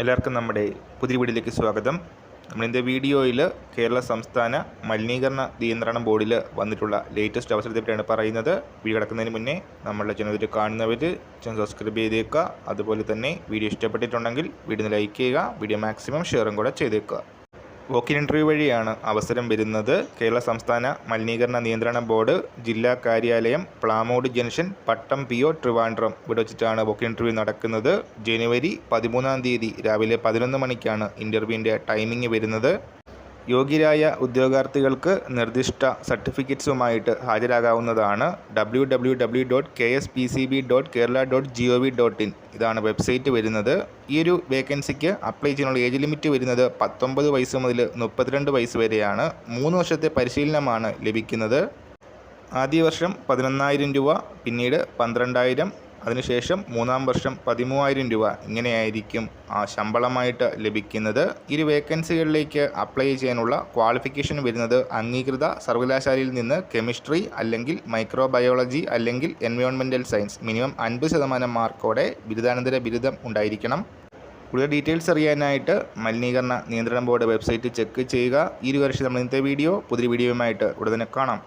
എല്ലാവർക്കും നമ്മുടെ പുതിയ വീഡിയോയിലേക്ക് സ്വാഗതം. നമ്മളിന്റെ വീഡിയോയിൽ കേരള സംസ്ഥാന മലിനീകരണ നിയന്ത്രണ ബോർഡിൽ വന്നിട്ടുള്ള ലേറ്റസ്റ്റ് അവസരത്തെ പറ്റിയാണ് പറയുന്നത്. വീഡിയോ കിടക്കുന്നതിന് മുന്നേ നമ്മളുടെ ചാനൽ കാണുന്നവർ ചാനൽ സബ്സ്ക്രൈബ് ചെയ്തേക്കുക. അതുപോലെ തന്നെ വീഡിയോ ഇഷ്ടപ്പെട്ടിട്ടുണ്ടെങ്കിൽ വീഡിയോ ലൈക്ക് ചെയ്യുക. വീഡിയോ മാക്സിമം ഷെയറും കൂടെ ചെയ്തേക്കുക. വോക്കിൻ ഇന്റർവ്യൂ വഴിയാണ് അവസരം വരുന്നത്. കേരള സംസ്ഥാന മലിനീകരണ നിയന്ത്രണ ബോർഡ് ജില്ലാ കാര്യാലയം Plamood junction Pattom P O Trivandrum ഇവിടെ വെച്ചിട്ടാണ് വോക്കിൻ ഇന്റർവ്യൂ നടക്കുന്നത്. ജനുവരി പതിമൂന്നാം തീയതി രാവിലെ പതിനൊന്ന് മണിക്കാണ് ഇന്റർവ്യൂവിന്റെ ടൈമിംഗ് വരുന്നത്. യോഗ്യരായ ഉദ്യോഗാർത്ഥികൾക്ക് നിർദ്ദിഷ്ട സർട്ടിഫിക്കറ്റ്സുമായിട്ട് ഹാജരാകാവുന്നതാണ് W W W dot K S P C B dot Kerala dot G O V dot in ഇതാണ് വെബ്സൈറ്റ് വരുന്നത്. ഈ ഒരു വേക്കൻസിക്ക് അപ്ലൈ ചെയ്യാനുള്ള ഏജ് ലിമിറ്റ് വരുന്നത് പത്തൊമ്പത് വയസ്സ് മുതൽ മുപ്പത്തിരണ്ട് വയസ്സ് വരെയാണ്. മൂന്ന് വർഷത്തെ പരിശീലനമാണ് ലഭിക്കുന്നത്. ആദ്യ വർഷം പതിനൊന്നായിരം രൂപ പിന്നീട് പന്ത്രണ്ടായിരം അതിനുശേഷം മൂന്നാം വർഷം പതിമൂവായിരം രൂപ ഇങ്ങനെയായിരിക്കും ശമ്പളമായിട്ട് ലഭിക്കുന്നത്. ഇരു വേക്കൻസികളിലേക്ക് അപ്ലൈ ചെയ്യാനുള്ള ക്വാളിഫിക്കേഷൻ വരുന്നത് അംഗീകൃത സർവകലാശാലയിൽ നിന്ന് കെമിസ്ട്രി അല്ലെങ്കിൽ മൈക്രോബയോളജി അല്ലെങ്കിൽ എൻവയോൺമെന്റൽ സയൻസ് മിനിമം അൻപത് ശതമാനം മാർക്കോടെ ബിരുദാനന്തര ബിരുദം ഉണ്ടായിരിക്കണം. കൂടുതൽ ഡീറ്റെയിൽസ് അറിയാനായിട്ട് മലിനീകരണ നിയന്ത്രണ ബോർഡ് വെബ്സൈറ്റ് ചെക്ക് ചെയ്യുക. ഈ ഒരു വർഷം നമ്മൾ ഇന്നത്തെ വീഡിയോ പുതിയ വീഡിയോയുമായിട്ട് ഉടനെ കാണാം.